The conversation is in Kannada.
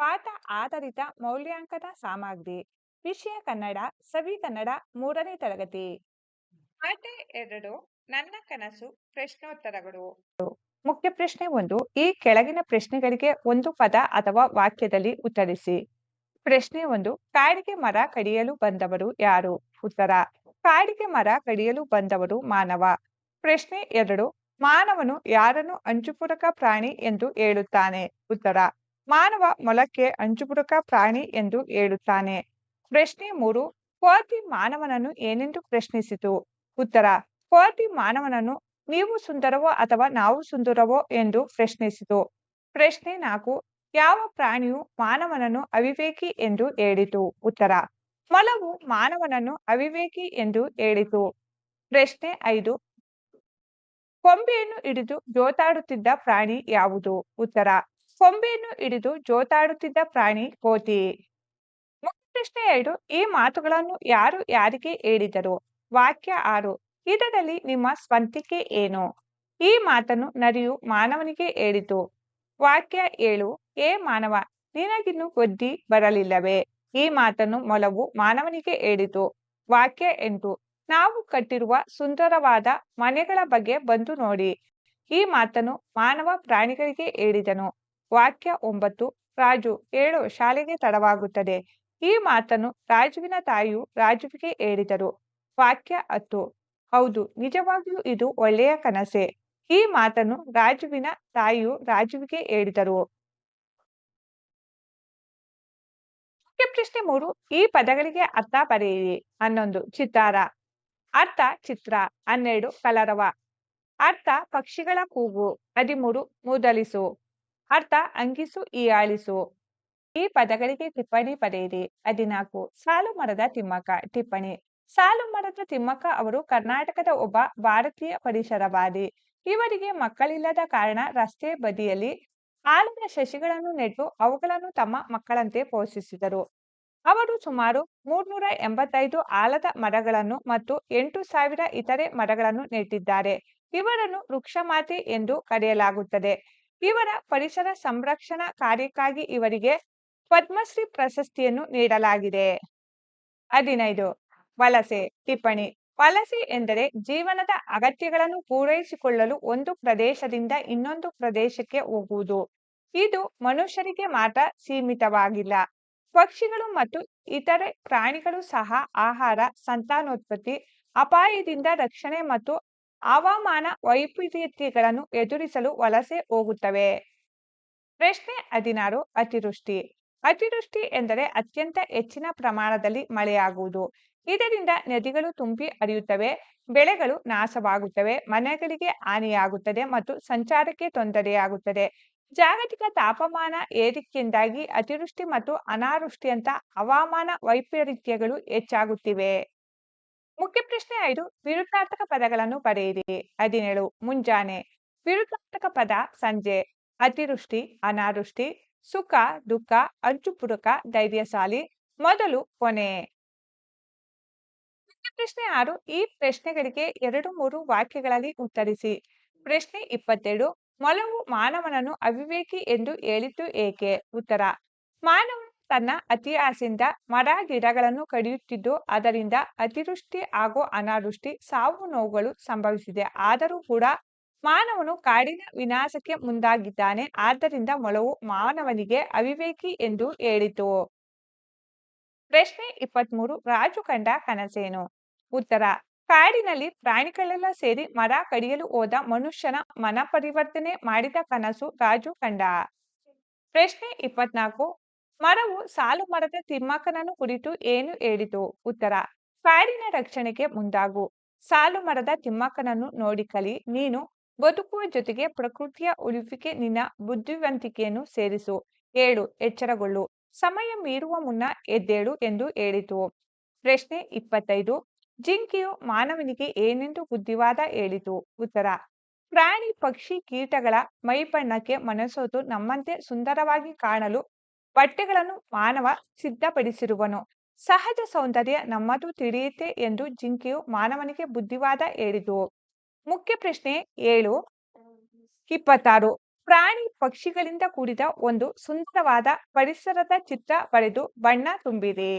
ಪಾಠ ಆಧಾರಿತ ಮೌಲ್ಯಾಂಕನ ಸಾಮಗ್ರಿ ವಿಷಯ ಕನ್ನಡ ಸವಿ ಕನ್ನಡ ಮೂರನೇ ತರಗತಿ. ಪಾಠ ಎರಡು ನನ್ನ ಕನಸು ಪ್ರಶ್ನೋತ್ತರಗಳು. ಮುಖ್ಯ ಪ್ರಶ್ನೆ ಒಂದು ಈ ಕೆಳಗಿನ ಪ್ರಶ್ನೆಗಳಿಗೆ ಒಂದು ಪದ ಅಥವಾ ವಾಕ್ಯದಲ್ಲಿ ಉತ್ತರಿಸಿ. ಪ್ರಶ್ನೆ ಒಂದು ಕಾಡಿಗೆ ಮರ ಕಡಿಯಲು ಬಂದವರು ಯಾರು? ಉತ್ತರ ಕಾಡಿಗೆ ಮರ ಕಡಿಯಲು ಬಂದವರು ಮಾನವ. ಪ್ರಶ್ನೆ ಎರಡು ಮಾನವನು ಯಾರನ್ನು ಅಂಚುಪೂರಕ ಪ್ರಾಣಿ ಎಂದು ಹೇಳುತ್ತಾನೆ? ಉತ್ತರ ಮಾನವ ಮೊಲಕ್ಕೆ ಅಂಚುಪುರಕ ಪ್ರಾಣಿ ಎಂದು ಹೇಳುತ್ತಾನೆ. ಪ್ರಶ್ನೆ ಮೂರು ಕೋತಿ ಮಾನವನನ್ನು ಏನೆಂದು ಪ್ರಶ್ನಿಸಿತು? ಉತ್ತರ ಕೋತಿ ಮಾನವನನ್ನು ನೀವು ಸುಂದರವೋ ಅಥವಾ ನಾವು ಸುಂದರವೋ ಎಂದು ಪ್ರಶ್ನಿಸಿತು. ಪ್ರಶ್ನೆ ನಾಲ್ಕು, ಯಾವ ಪ್ರಾಣಿಯು ಮಾನವನನ್ನು ಅವಿವೇಕಿ ಎಂದು ಹೇಳಿತು? ಉತ್ತರ, ಮೊಲವು ಮಾನವನನ್ನು ಅವಿವೇಕಿ ಎಂದು ಹೇಳಿತು. ಪ್ರಶ್ನೆ ಐದು, ಕೊಂಬೆಯನ್ನು ಹಿಡಿದು ಜೋತಾಡುತ್ತಿದ್ದ ಪ್ರಾಣಿ ಯಾವುದು? ಉತ್ತರ ಕೊಂಬೆಯನ್ನು ಹಿಡಿದು ಜೋತಾಡುತ್ತಿದ್ದ ಪ್ರಾಣಿ ಕೋತಿ ಪ್ರಶ್ನೆ ಎರಡು, ಈ ಮಾತುಗಳನ್ನು ಯಾರು ಯಾರಿಗೆ ಹೇಳಿದರು? ವಾಕ್ಯ ಆರು, ಇದರಲ್ಲಿ ನಿಮ್ಮ ಸ್ವಂತಿಕೆ ಏನು? ಈ ಮಾತನ್ನು ನರಿಯು ಮಾನವನಿಗೆ ಹೇಳಿತು. ವಾಕ್ಯ ಏಳು, ಏ ಮಾನವ, ನಿನಗಿನ್ನು ಬುದ್ಧಿ ಬರಲಿಲ್ಲವೇ? ಈ ಮಾತನ್ನು ಮೊಲವು ಮಾನವನಿಗೆ ಹೇಳಿತು. ವಾಕ್ಯ ಎಂಟು, ನಾವು ಕಟ್ಟಿರುವ ಸುಂದರವಾದ ಮನೆಗಳ ಬಗ್ಗೆ ಬಂದು ನೋಡಿ. ಈ ಮಾತನ್ನು ಮಾನವ ಪ್ರಾಣಿಗಳಿಗೆ ಹೇಳಿದನು. ವಾಕ್ಯ ಒಂಬತ್ತು, ರಾಜು ಏಳು ಶಾಲೆಗೆ ತಡವಾಗುತ್ತದೆ. ಈ ಮಾತನ್ನು ರಾಜುವಿನ ತಾಯಿಯು ರಾಜುವಿಗೆ ಹೇಳಿದರು. ವಾಕ್ಯ ಹತ್ತು, ಹೌದು, ನಿಜವಾಗಿಯೂ ಇದು ಒಳ್ಳೆಯ ಕನಸೆ. ಈ ಮಾತನ್ನು ರಾಜುವಿನ ತಾಯಿಯು ರಾಜುವಿಗೆ ಹೇಳಿದರು. ಪ್ರಶ್ನೆ ಮೂರು, ಈ ಪದಗಳಿಗೆ ಅರ್ಥ ಬರೆಯಿರಿ. ಹನ್ನೊಂದು, ಚಿತ್ತಾರ. ಅರ್ಥ, ಚಿತ್ರ. ಹನ್ನೆರಡು, ಕಲರವ. ಅರ್ಥ, ಪಕ್ಷಿಗಳ ಕೂಗು. ಹದಿಮೂರು, ಮೂದಲಿಸು. ಅರ್ಥ, ಅಂಗಿಸು ಈಯಾಳಿಸು ಈ ಪದಗಳಿಗೆ ಟಿಪ್ಪಣಿ ಪಡೆಯಿರಿ ಹದಿನಾಲ್ಕು, ಸಾಲು ಮರದ ತಿಮ್ಮಕ್ಕ, ಟಿಪ್ಪಣಿ. ಸಾಲು ಮರದ ತಿಮ್ಮಕ್ಕ ಅವರು ಕರ್ನಾಟಕದ ಒಬ್ಬ ಭಾರತೀಯ ಪರಿಸರವಾದಿ. ಇವರಿಗೆ ಮಕ್ಕಳಿಲ್ಲದ ಕಾರಣ ರಸ್ತೆ ಬದಿಯಲ್ಲಿ ಆಲದ ಶಶಿಗಳನ್ನು ನೆಟ್ಟು ಅವುಗಳನ್ನು ತಮ್ಮ ಮಕ್ಕಳಂತೆ ಪೋಷಿಸಿದರು. ಅವರು ಸುಮಾರು ಮೂರ್ನೂರ ಎಂಬತ್ತೈದು ಆಲದ ಮರಗಳನ್ನು ಮತ್ತು ಎಂಟು ಸಾವಿರ ಇತರೆ ಮರಗಳನ್ನು ನೆಟ್ಟಿದ್ದಾರೆ. ಇವರನ್ನು ವೃಕ್ಷಮಾತೆ ಎಂದು ಕರೆಯಲಾಗುತ್ತದೆ. ಇವರ ಪರಿಸರ ಸಂರಕ್ಷಣಾ ಕಾರ್ಯಕ್ಕಾಗಿ ಇವರಿಗೆ ಪದ್ಮಶ್ರೀ ಪ್ರಶಸ್ತಿಯನ್ನು ನೀಡಲಾಗಿದೆ. ಹದಿನೈದು. ವಲಸೆ. ಟಿಪ್ಪಣಿ. ವಲಸೆ ಎಂದರೆ ಜೀವನದ ಅಗತ್ಯಗಳನ್ನು ಪೂರೈಸಿಕೊಳ್ಳಲು ಒಂದು ಪ್ರದೇಶದಿಂದ ಇನ್ನೊಂದು ಪ್ರದೇಶಕ್ಕೆ ಹೋಗುವುದು. ಇದು ಮನುಷ್ಯರಿಗೆ ಮಾತ್ರ ಸೀಮಿತವಾಗಿಲ್ಲ. ಪಕ್ಷಿಗಳು ಮತ್ತು ಇತರೆ ಪ್ರಾಣಿಗಳು ಸಹ ಆಹಾರ, ಸಂತಾನೋತ್ಪತ್ತಿ, ಅಪಾಯದಿಂದ ರಕ್ಷಣೆ ಮತ್ತು ಹವಾಮಾನ ವೈಪರೀತ್ಯಗಳನ್ನು ಎದುರಿಸಲು ವಲಸೆ ಹೋಗುತ್ತವೆ. ಪ್ರಶ್ನೆ ಹದಿನಾರು, ಅತಿವೃಷ್ಟಿ. ಅತಿವೃಷ್ಟಿ ಎಂದರೆ ಅತ್ಯಂತ ಹೆಚ್ಚಿನ ಪ್ರಮಾಣದಲ್ಲಿ ಮಳೆಯಾಗುವುದು. ಇದರಿಂದ ನದಿಗಳು ತುಂಬಿ ಹರಿಯುತ್ತವೆ, ಬೆಳೆಗಳು ನಾಶವಾಗುತ್ತವೆ, ಮನೆಗಳಿಗೆ ಹಾನಿಯಾಗುತ್ತದೆ ಮತ್ತು ಸಂಚಾರಕ್ಕೆ ತೊಂದರೆಯಾಗುತ್ತದೆ. ಜಾಗತಿಕ ತಾಪಮಾನ ಏರಿಕೆಯಿಂದಾಗಿ ಅತಿವೃಷ್ಟಿ ಮತ್ತು ಅನಾವೃಷ್ಟಿಯಂತ ಹವಾಮಾನ ವೈಪರೀತ್ಯಗಳು ಹೆಚ್ಚಾಗುತ್ತಿವೆ. ಮುಖ್ಯ ಪ್ರಶ್ನೆ ಐದು, ವಿರುದ್ಧಾರ್ಥಕ ಪದಗಳನ್ನು ಬರೆಯಿರಿ ಹದಿನೇಳು, ಮುಂಜಾನೆ. ವಿರುದ್ಧಾರ್ಥಕ ಪದ ಸಂಜೆ. ಅತಿವೃಷ್ಟಿ, ಅನಾವೃಷ್ಟಿ, ಸುಖ, ದುಃಖ ಅಂಚುಪುರಕ ಧೈರ್ಯಶಾಲಿ. ಮೊದಲು ಕೊನೆ. ಮುಖ್ಯ ಪ್ರಶ್ನೆ ಆರು, ಈ ಪ್ರಶ್ನೆಗಳಿಗೆ ಎರಡು, ಮೂರು ವಾಕ್ಯಗಳಲ್ಲಿ ಉತ್ತರಿಸಿ. ಪ್ರಶ್ನೆ ಇಪ್ಪತ್ತೆರಡು, ಮೊಲವು ಮಾನವನನ್ನು ಅವಿವೇಕಿ ಎಂದು ಹೇಳಿದ್ದು ಏಕೆ? ಉತ್ತರ, ಮಾನವನು ತನ್ನ ಅತಿ ಆಸೆಯಿಂದ ಮರ ಗಿಡಗಳನ್ನು ಕಡಿಯುತ್ತಿದ್ದು, ಅದರಿಂದ ಅತಿವೃಷ್ಟಿ ಹಾಗೂ ಅನಾವೃಷ್ಟಿ, ಸಾವು ನೋವುಗಳು ಸಂಭವಿಸಿದೆ. ಆದರೂ ಕೂಡ ಮಾನವನು ಕಾಡಿನ ವಿನಾಶಕ್ಕೆ ಮುಂದಾಗಿದ್ದಾನೆ. ಆದ್ದರಿಂದ ಮೊಳವು ಮಾನವನಿಗೆ ಅವಿವೇಕಿ ಎಂದು ಹೇಳಿತು. ಪ್ರಶ್ನೆ ಇಪ್ಪತ್ಮೂರು, ರಾಜು ಕಂಡ ಕನಸೇನು? ಉತ್ತರ, ಕಾಡಿನಲ್ಲಿ ಪ್ರಾಣಿಗಳೆಲ್ಲ ಸೇರಿ ಮರ ಕಡಿಯಲು ಹೋದ ಮನುಷ್ಯನ ಮನ ಪರಿವರ್ತನೆ ಮಾಡಿದ ಕನಸು ರಾಜು ಕಂಡ. ಪ್ರಶ್ನೆ ಇಪ್ಪತ್ನಾಲ್ಕು ಮರವು ಸಾಲು ಮರದ ತಿಮ್ಮಕ್ಕನನ್ನು ಕುರಿತು ಏನು ಹೇಳಿತು? ಉತ್ತರ ಕಾಡಿನ ರಕ್ಷಣೆಗೆ ಮುಂದಾಗು. ಸಾಲು ಮರದ ತಿಮ್ಮಕ್ಕನನ್ನು ನೋಡಿ ಕಲಿ. ನೀನು ಬದುಕುವ ಜೊತೆಗೆ ಪ್ರಕೃತಿಯ ಉಳಿವಿಗೆ ನಿನ್ನ ಬುದ್ಧಿವಂತಿಕೆಯನ್ನು ಸೇರಿಸು. ಏಳು, ಎಚ್ಚರಗೊಳ್ಳು. ಸಮಯ ಮೀರುವ ಮುನ್ನ ಎದ್ದೇಳು ಎಂದು ಹೇಳಿತು. ಪ್ರಶ್ನೆ ಇಪ್ಪತ್ತೈದು, ಜಿಂಕೆಯು ಮಾನವನಿಗೆ ಏನೆಂದು ಬುದ್ಧಿವಾದ ಹೇಳಿತು? ಉತ್ತರ, ಪ್ರಾಣಿ ಪಕ್ಷಿ ಕೀಟಗಳ ಮೈಬಣ್ಣಕ್ಕೆ ಮನಸೋತು ನಮ್ಮಂತೆ ಸುಂದರವಾಗಿ ಕಾಣಲು ಬಟ್ಟೆಗಳನ್ನು ಮಾನವ ಸಿದ್ಧಪಡಿಸಿರುವನು. ಸಹಜ ಸೌಂದರ್ಯ ನಮ್ಮದು ತಿಳಿಯುತ್ತೆ ಎಂದು ಜಿಂಕೆಯು ಮಾನವನಿಗೆ ಬುದ್ಧಿವಾದ ಹೇಳಿತು. ಮುಖ್ಯ ಪ್ರಶ್ನೆ ಏಳು, ಇಪ್ಪತ್ತಾರು. ಪ್ರಾಣಿ ಪಕ್ಷಿಗಳಿಂದ ಕೂಡಿದ ಒಂದು ಸುಂದರವಾದ ಪರಿಸರದ ಚಿತ್ರ ಬರೆದು ಬಣ್ಣ ತುಂಬಿರಿ